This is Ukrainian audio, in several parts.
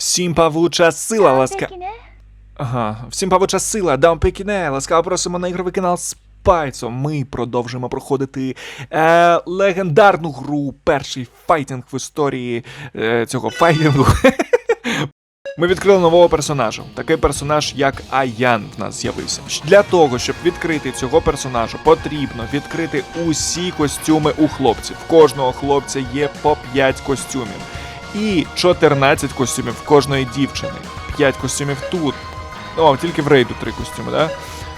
Всім павуча сила, ласка. Ага, всім павуча сила, дам пекіне, ласкаво просимо на ігровий канал Спайцо. Ми продовжуємо проходити е, легендарну гру, перший файтинг в історії е, цього файтингу. Ми відкрили нового персонажа. Такий персонаж, як Аян, в нас з'явився. Для того, щоб відкрити цього персонажа, потрібно відкрити усі костюми у хлопців. В кожного хлопця є по 5 костюмів. І 14 костюмів кожної дівчини. 5 костюмів тут. О, тільки в рейду 3 костюми, да?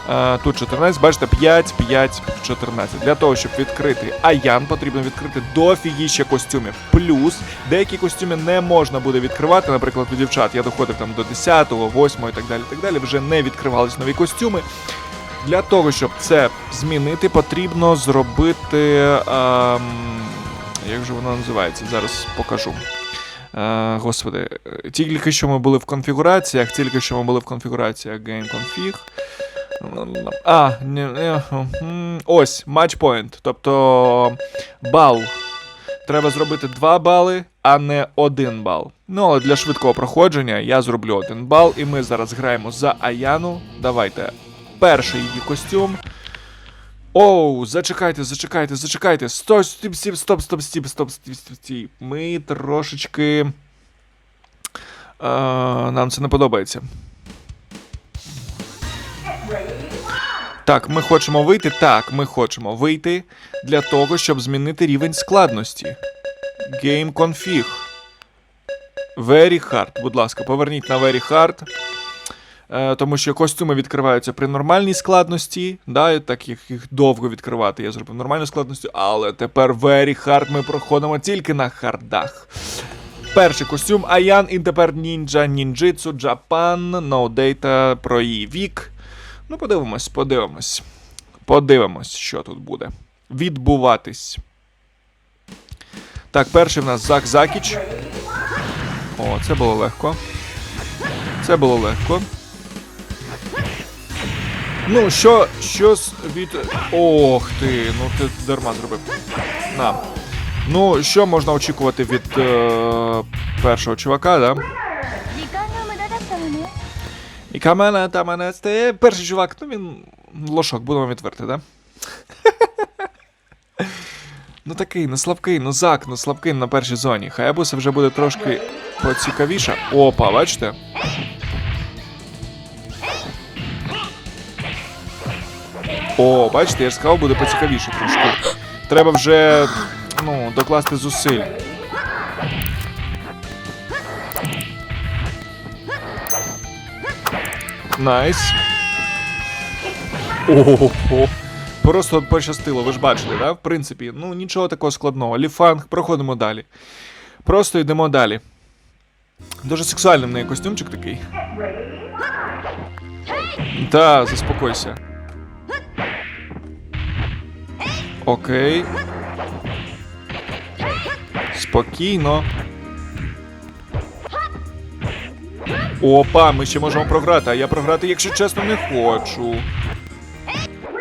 А, тут 14, бачите, 5, 5, 14. Для того, щоб відкрити Аян, потрібно відкрити дофігіще костюмів. Плюс деякі костюми не можна буде відкривати. Наприклад, у дівчат я доходив там до 10-го, 8-го і так далі. так далі. Вже не відкривались нові костюми. Для того, щоб це змінити, потрібно зробити. Ем, як же воно називається? Зараз покажу. Е, господи, тільки що ми були в конфігураціях, тільки що ми були в конфігураціях Game Config. А, ні, ні, ось, point. Тобто бал. Треба зробити 2 бали, а не 1 бал. Ну, але для швидкого проходження я зроблю 1 бал, і ми зараз граємо за Аяну. Давайте. Перший її костюм. Оу, зачекайте, зачекайте, зачекайте. Стой, стоп, стоп, стоп, стоп, стоп, стоп, стоп, стоп, стоп. Ми трошечки. Е, нам це не подобається. Так, ми хочемо вийти. Так, ми хочемо вийти для того, щоб змінити рівень складності. Game config. Very hard. Будь ласка, поверніть на Very hard. Е, тому що костюми відкриваються при нормальній складності, да, так їх, їх довго відкривати. Я зробив нормальну складності, але тепер Very Hard ми проходимо тільки на хардах. Перший костюм Аян і тепер нінджа, нінджитсу, Джапан, Data про її вік. Ну, подивимось, подивимось. Подивимось, що тут буде. Відбуватись. Так, перший в нас Зак Закіч. О, це було легко. Це було легко. Ну, що щось від. Ох ти, ну ти дарма зробив. На. Ну, що можна очікувати від е... першого чувака, да? І камена та мене стає. Перший чувак, ну він лошок, будемо відверти, да? Ну такий, ну слабкий, ну зак, ну слабкий на першій зоні. Хай абуса вже буде трошки поцікавіше. Опа, бачите? О, бачите, я ж сказав, буде поцікавіше трошки. Треба вже ну, докласти зусиль. Найс. Ого. Просто пощастило, ви ж бачили, да? В принципі, ну нічого такого складного. Ліфанг, проходимо далі. Просто йдемо далі. Дуже сексуальний в неї костюмчик такий. Та, заспокойся. Окей. Спокійно. Опа, ми ще можемо програти, а я програти, якщо чесно, не хочу.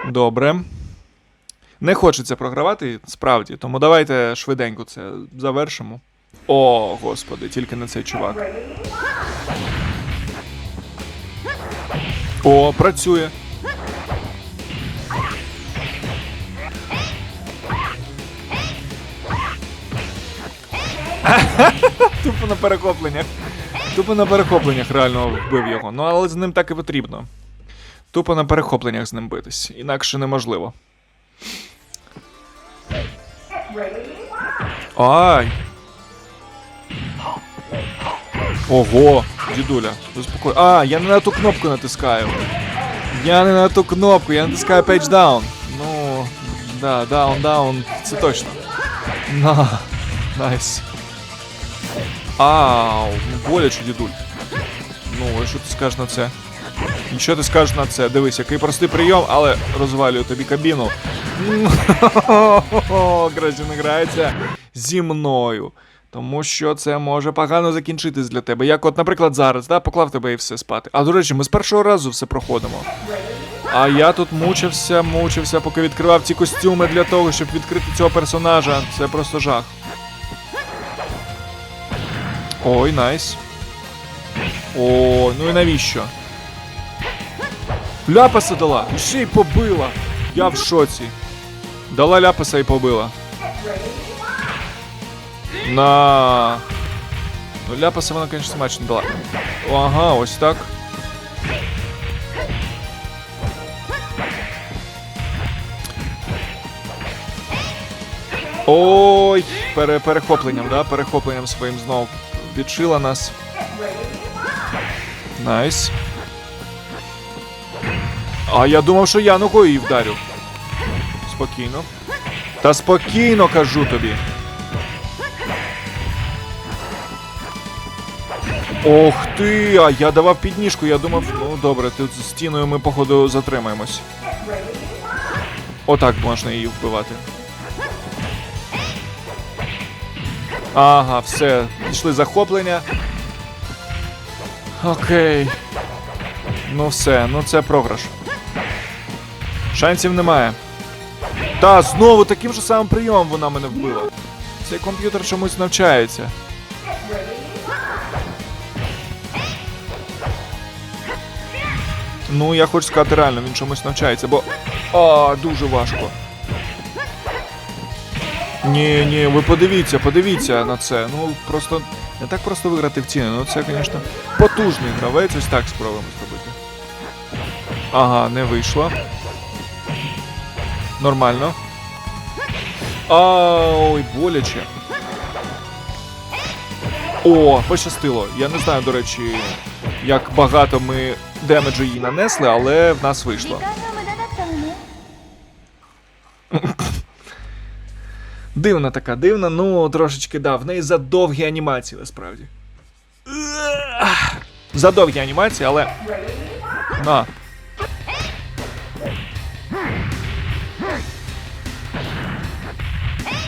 Добре. Не хочеться програвати, справді, тому давайте швиденько це завершимо. О, господи, тільки не цей чувак. О, працює. Тупо на перехопленнях. Тупо на перехопленнях реально вбив його. Ну, але з ним так і потрібно. Тупо на перехопленнях з ним битись. Інакше неможливо. Ай! Ого, дідуля, заспокой. А, я не на ту кнопку натискаю. Я не на ту кнопку, я натискаю page down. Ну, да, down, down, це точно. На, найс. Ау, боляче, дідуль. Ну, і що ти скажеш на це? І що ти скажеш на це? Дивись, який простий прийом, але розвалюю тобі кабіну. Краще не грається зі мною. Тому що це може погано закінчитись для тебе. Як, от, наприклад, зараз, да, поклав тебе і все спати. А до речі, ми з першого разу все проходимо. А я тут мучився, мучився, поки відкривав ці костюми для того, щоб відкрити цього персонажа. Це просто жах. Ой, найс. О, ну і навіщо? Ляпаса дала, і ще й побила. Я в шоці. Дала ляпаса і побила. На. Ну, ляпаса вона, звісно, смачно дала. Ага, ось так. Ой, пере, перехопленням, да? Перехопленням своїм знов відшила нас. Найс. А я думав, що я ногою її вдарю. Спокійно. Та спокійно кажу тобі. Ох ти! А я давав підніжку, я думав, ну добре, тут з стіною ми, походу, затримаємось. Отак можна її вбивати. Ага, все, пішли захоплення. Окей. Ну все, ну це програш. Шансів немає. Та, знову таким же самим прийомом вона мене вбила. Цей комп'ютер чомусь навчається. Ну, я хочу сказати реально, він чомусь навчається, бо. А, дуже важко. Ні, ні, ви подивіться, подивіться на це. Ну, просто не так просто виграти в ціни. Ну, це, звісно, потужний гравець. Ось так спробуємо зробити. Ага, не вийшло. Нормально. А, ой, боляче. О, пощастило. Я не знаю, до речі, як багато ми демеджу їй нанесли, але в нас вийшло. Дивна така, дивна, ну трошечки да, в неї задовгі анімації насправді. Задовгі анімації, але. На.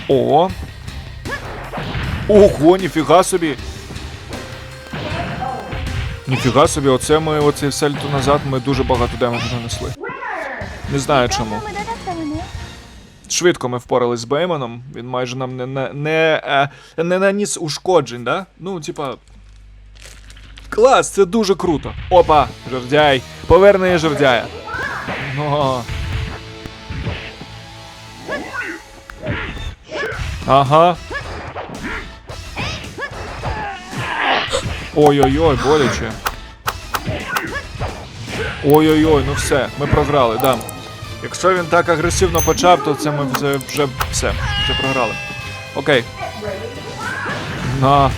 О. Ого, ніфіга собі. Ніфіга собі, оце ми оцей сальто назад ми дуже багато демеджу нанесли. Не знаю чому. Швидко ми впорались з Бейманом. Він майже нам не не, не, е, не наніс ушкоджень, да? Ну, типа. Клас, це дуже круто. Опа, жердяй. Поверне жердяя. Но... Ага. Ой-ой-ой, боляче. Ой-ой-ой, ну все, ми програли, да. Якщо він так агресивно почав, то це ми вже, вже все, вже програли. Окей. На.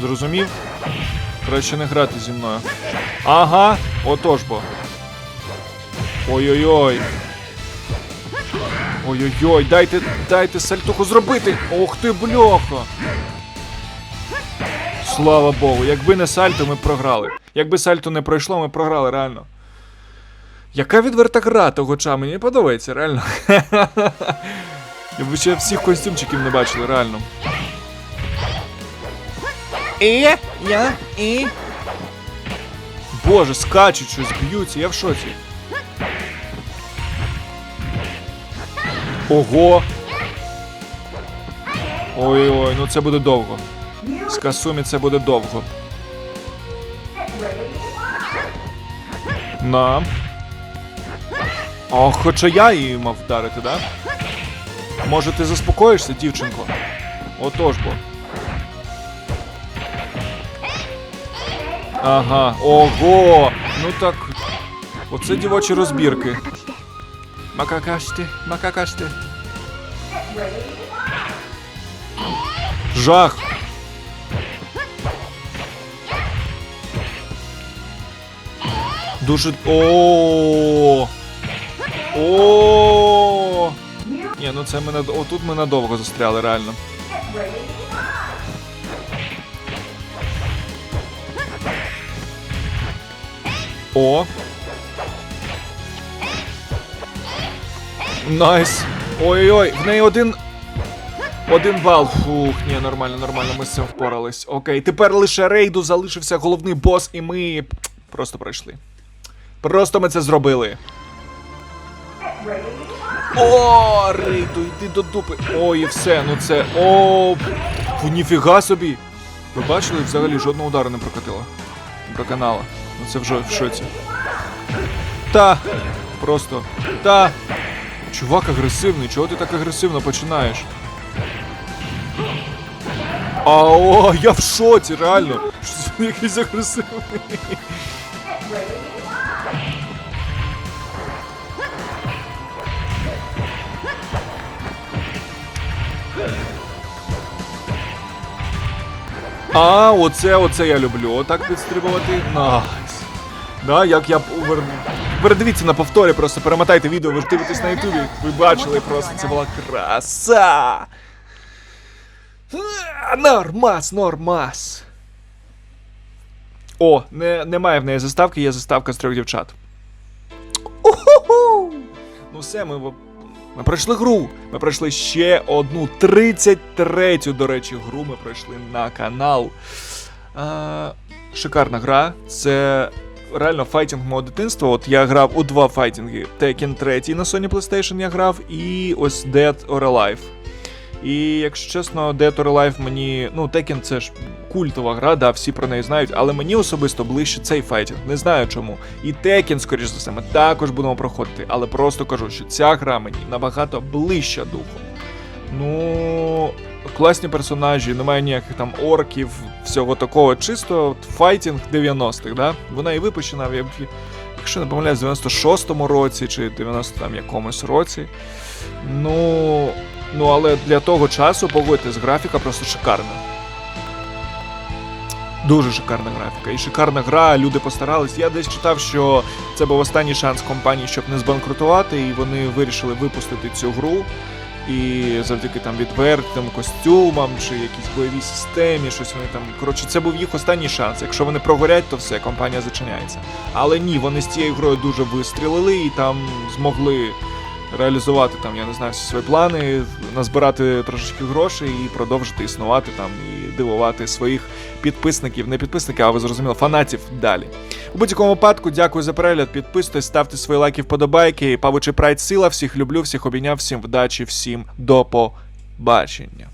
Зрозумів? Краще не грати зі мною. Ага, отож бо. Ой-ой-ой. Ой-ой-ой, дайте, дайте сальтуху зробити. Ох ти, бляха. Слава Богу, якби не сальто, ми програли. Якби сальто не пройшло, ми програли реально. Яка відверта гра того ча, мені подобається, реально. Я Ви ще всіх костюмчиків не бачили, реально. І, я, і. Боже, скачуть щось, б'ються, я в шоці. Ого. Ой-ой, ну це буде довго. З Касумі це буде довго. На. О, хоча я її мав вдарити, да? Може, ти заспокоїшся, дівчинко? Отож бо. Ага, ого! Ну так. Оце дівочі розбірки. Макакашти, макакашти. Жах. Дуже. О. О. Ні, ну це ми над... Отут ми надовго застряли, реально. О. Найс. Ой-ой-ой, в неї один. Один бал. Фух, ні, нормально, нормально, ми з цим впорались. Окей, тепер лише рейду залишився головний бос, і ми просто пройшли. Просто ми це зробили. О, рейду, йди до дупи. Ой, і все, ну це. О, ніфіга собі. Ви бачили, взагалі жодного удару не прокатило. про канала. Ну це вже в шоці. Та! Просто. Та! Чувак агресивний, чого ти так агресивно починаєш? А, о, я в шоці, реально. Якийсь агресивний. А, оце, оце я люблю. Отак підстрибувати. Найс. Да, як я поверну. Передивіться на повторі, просто перемотайте відео, ви ж дивитесь на ютубі. Ви бачили просто, це була краса. Нормас, нормас. О, не, немає в неї заставки, є заставка з трьох дівчат. Уху! Ну все, ми, ми пройшли гру. Ми пройшли ще одну 33-ю, до речі, гру ми пройшли на канал. А, шикарна гра. Це реально файтінг мого дитинства. От я грав у два файтінги. Tekken 3 на Sony PlayStation я грав, і ось Dead or Alive. І якщо чесно, Dead or Alive мені. Ну, Tekken це ж культова гра, да, всі про неї знають, але мені особисто ближче цей файтінг. Не знаю чому. І Tekken, скоріш за все, ми також будемо проходити. Але просто кажу, що ця гра мені набагато ближча духом. Ну, класні персонажі, немає ніяких там орків, всього такого. Чисто файтінг 90-х, да? Вона і випущена, в- якщо не помиляюсь, в 96-му році чи 90 там якомусь році. Ну. Ну, але для того часу, погодьтесь, графіка просто шикарна. Дуже шикарна графіка. І шикарна гра, люди постарались. Я десь читав, що це був останній шанс компанії, щоб не збанкрутувати, і вони вирішили випустити цю гру. І завдяки там відвертим костюмам чи якійсь бойовій системі, щось вони там. Коротше, це був їх останній шанс. Якщо вони прогорять, то все, компанія зачиняється. Але ні, вони з цією грою дуже вистрілили і там змогли реалізувати там, я не знаю, всі свої плани, назбирати трошечки грошей і продовжити існувати там і дивувати своїх підписників, не підписників, а ви зрозуміли, фанатів далі. У будь-якому випадку, дякую за перегляд. Підписуйтесь, ставте свої лайки, вподобайки. Павучий прайд сила. Всіх люблю, всіх обійняв, всім вдачі, всім до побачення.